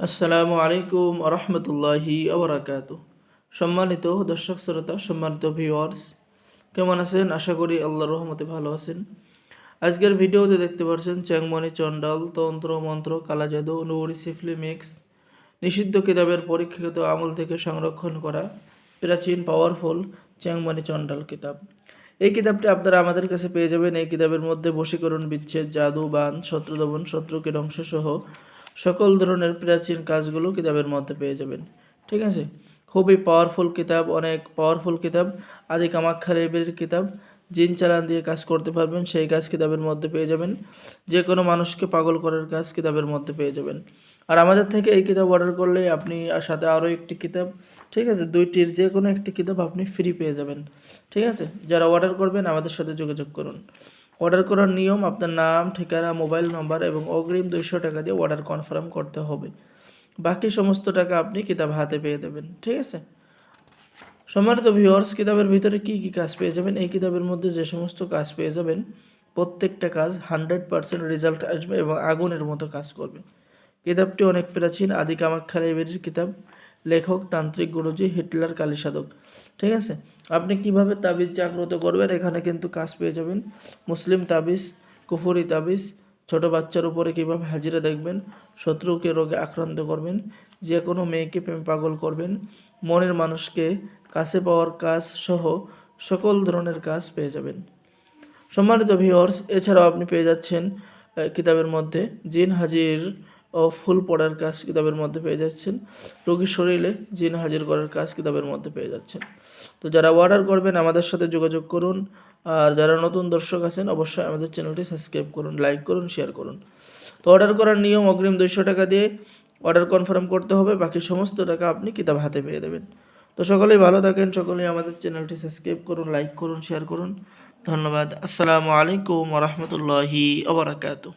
আসসালামু আলাইকুম রহমতুল্লাহি আবরাকাত সম্মানিত দর্শক, শ্রোতা, সম্মানিত ভিউয়ার্স কেমন আছেন? আশা করি আল্লাহর রহমতে ভালো আছেন। আজকের ভিডিওতে দেখতে পাচ্ছেন চ্যাংমণি চণ্ডাল, তন্ত্র, মন্ত্র, কালাজাদু, নৌরি, সিফলি মিক্স, নিষিদ্ধ কিতাবের পরীক্ষিত আমল থেকে সংরক্ষণ করা প্রাচীন পাওয়ারফুল চ্যাংমণি চণ্ডাল কিতাব। এই কিতাবটি আপনারা আমাদের কাছে পেয়ে যাবেন। এই কিতাবের মধ্যে বশীকরণ বিচ্ছেদ, জাদু, বান শত্রুদমন শত্রুকে সহ সকল ধরনের প্রাচীন কাজগুলো কিতাবের মধ্যে পেয়ে যাবেন। ঠিক আছে? খুবই পাওয়ারফুল কিতাব, অনেক পাওয়ারফুল কিতাব। আদি কামাখ্যা লাইব্রেরির কিতাব, জিন চালান দিয়ে কাজ করতে পারবেন, সেই কাজ কিতাবের মধ্যে পেয়ে যাবেন। যে কোনো মানুষকে পাগল করার কাজ কিতাবের মধ্যে পেয়ে যাবেন। আর আমাদের থেকে এই কিতাব অর্ডার করলে আপনি সাথে আরও একটি কিতাব, ঠিক আছে? দুইটির যে কোনো একটি কিতাব আপনি ফ্রি পেয়ে যাবেন। ঠিক আছে? যারা অর্ডার করবেন, আমাদের সাথে যোগাযোগ করুন। অর্ডার করার নিয়ম, আপনার নাম, ঠিকানা মোবাইল নম্বর এবং অগ্রিম দুইশো টাকা দিয়ে অর্ডার কনফার্ম করতে হবে। বাকি সমস্ত টাকা আপনি কিতাব হাতে পেয়ে দেবেন, ঠিক আছে? সম্মানিত ভিউয়ার্স কিতাবের ভিতরে কি কি কাজ পেয়ে যাবেন? এই কিতাবের মধ্যে যে সমস্ত কাজ পেয়ে যাবেন, প্রত্যেকটা কাজ হান্ড্রেড পার্সেন্ট রেজাল্ট আসবে এবং আগুনের মতো কাজ করবে। কিতাবটি অনেক প্রাচীন, আদি কামাখ্যা লাইব্রেরির কিতাব। লেখক, তান্ত্রিক গুরুজি, হিটলার কালী সাধক। ঠিক আছে? আপনি কীভাবে তাবিজ জাগ্রত করবেন? এখানে কিন্তু কাজ পেয়ে যাবেন। মুসলিম তাবিজ, কুফুরি তাবিজ, ছোট বাচ্চার উপরে কীভাবে হাজিরা দেখবেন? শত্রুকে রোগে আক্রান্ত করবেন। যে কোনো মেয়েকে প্রেম পাগল করবেন। মনের মানুষকে কাছে পাওয়ার কাজ সহ সকল ধরনের কাজ পেয়ে যাবেন। সম্মানিত ভিউয়ার্স এছাড়াও আপনি পেয়ে যাচ্ছেন কিতাবের মধ্যে। জিন হাজির ফুল পড়ার কাজ কিতাবের মধ্যে পেয়ে যাচ্ছেন। রোগীর শরীরে জিন হাজির করার কাজ কিতাবের মধ্যে পেয়ে যাচ্ছেন। তো যারা অর্ডার করবেন আমাদের সাথে যোগাযোগ করুন। আর যারা নতুন দর্শক আছেন, অবশ্যই আমাদের চ্যানেলটি সাবস্ক্রাইব করুন, লাইক করুন, শেয়ার করুন। তো অর্ডার করার নিয়ম অগ্রিম দুইশো টাকা দিয়ে অর্ডার কনফার্ম করতে হবে। বাকি সমস্ত টাকা আপনি কিতাব হাতে পেয়ে দেবেন। তো সকলেই ভালো থাকেন, সকলেই আমাদের চ্যানেলটি সাবস্ক্রাইব করুন, লাইক করুন, শেয়ার করুন। ধন্যবাদ। আসসালামু আলাইকুম রহমতুল্লাহি আবরাকাতু